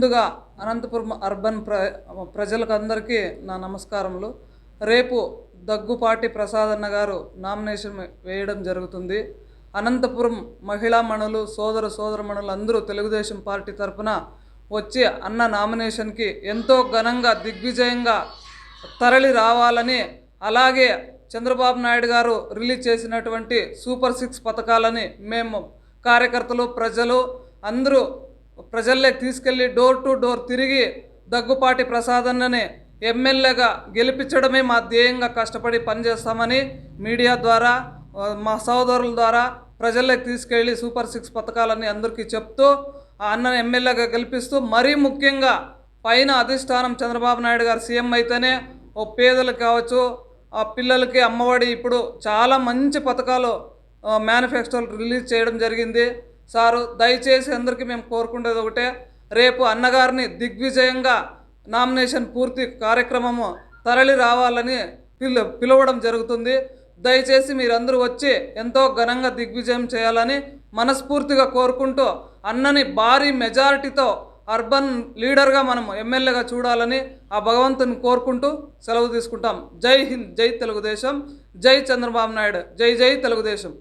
ముందుగా అనంతపురం అర్బన్ ప్ర ప్రజలకు అందరికీ నా నమస్కారములు. రేపు దగ్గుపాటి ప్రసాదన్న గారు నామినేషన్ వేయడం జరుగుతుంది. అనంతపురం మహిళా మణులు సోదర సోదర మణులు అందరూ తెలుగుదేశం పార్టీ తరపున వచ్చి అన్న నామినేషన్కి ఎంతో ఘనంగా దిగ్విజయంగా తరలి రావాలని అలాగే చంద్రబాబు నాయుడు గారు రిలీజ్ చేసినటువంటి సూపర్ సిక్స్ పథకాలని మేము కార్యకర్తలు ప్రజలు అందరూ ప్రజల్లోకి తీసుకెళ్ళి డోర్ టు డోర్ తిరిగి దగ్గుపాటి ప్రసాదన్నని ఎమ్మెల్యేగా గెలిపించడమే మా ధ్యేయంగా కష్టపడి పనిచేస్తామని మీడియా ద్వారా మా సోదరుల ద్వారా ప్రజల్లోకి తీసుకెళ్ళి సూపర్ సిక్స్ పథకాలని అందరికీ చెప్తూ ఆ అన్నని ఎమ్మెల్యేగా గెలిపిస్తూ మరీ ముఖ్యంగా పైన అధిష్టానం చంద్రబాబు నాయుడు గారు సీఎం అయితేనే ఓ పేదలకు కావచ్చు ఆ పిల్లలకి అమ్మఒడి ఇప్పుడు చాలా మంచి పథకాలు మేనిఫెస్టోలు రిలీజ్ చేయడం జరిగింది. సారు దయచేసి అందరికీ మేము కోరుకునేది ఒకటే రేపు అన్నగారిని దిగ్విజయంగా నామినేషన్ పూర్తి కార్యక్రమము తరలి రావాలని పిలు పిలవడం జరుగుతుంది. దయచేసి మీరందరూ వచ్చి ఎంతో ఘనంగా దిగ్విజయం చేయాలని మనస్ఫూర్తిగా కోరుకుంటూ అన్నని భారీ మెజారిటీతో అర్బన్ లీడర్గా మనం ఎమ్మెల్యేగా చూడాలని ఆ భగవంతుని కోరుకుంటూ సెలవు తీసుకుంటాం. జై హింద్ జై తెలుగుదేశం జై చంద్రబాబు నాయుడు జై జై తెలుగుదేశం.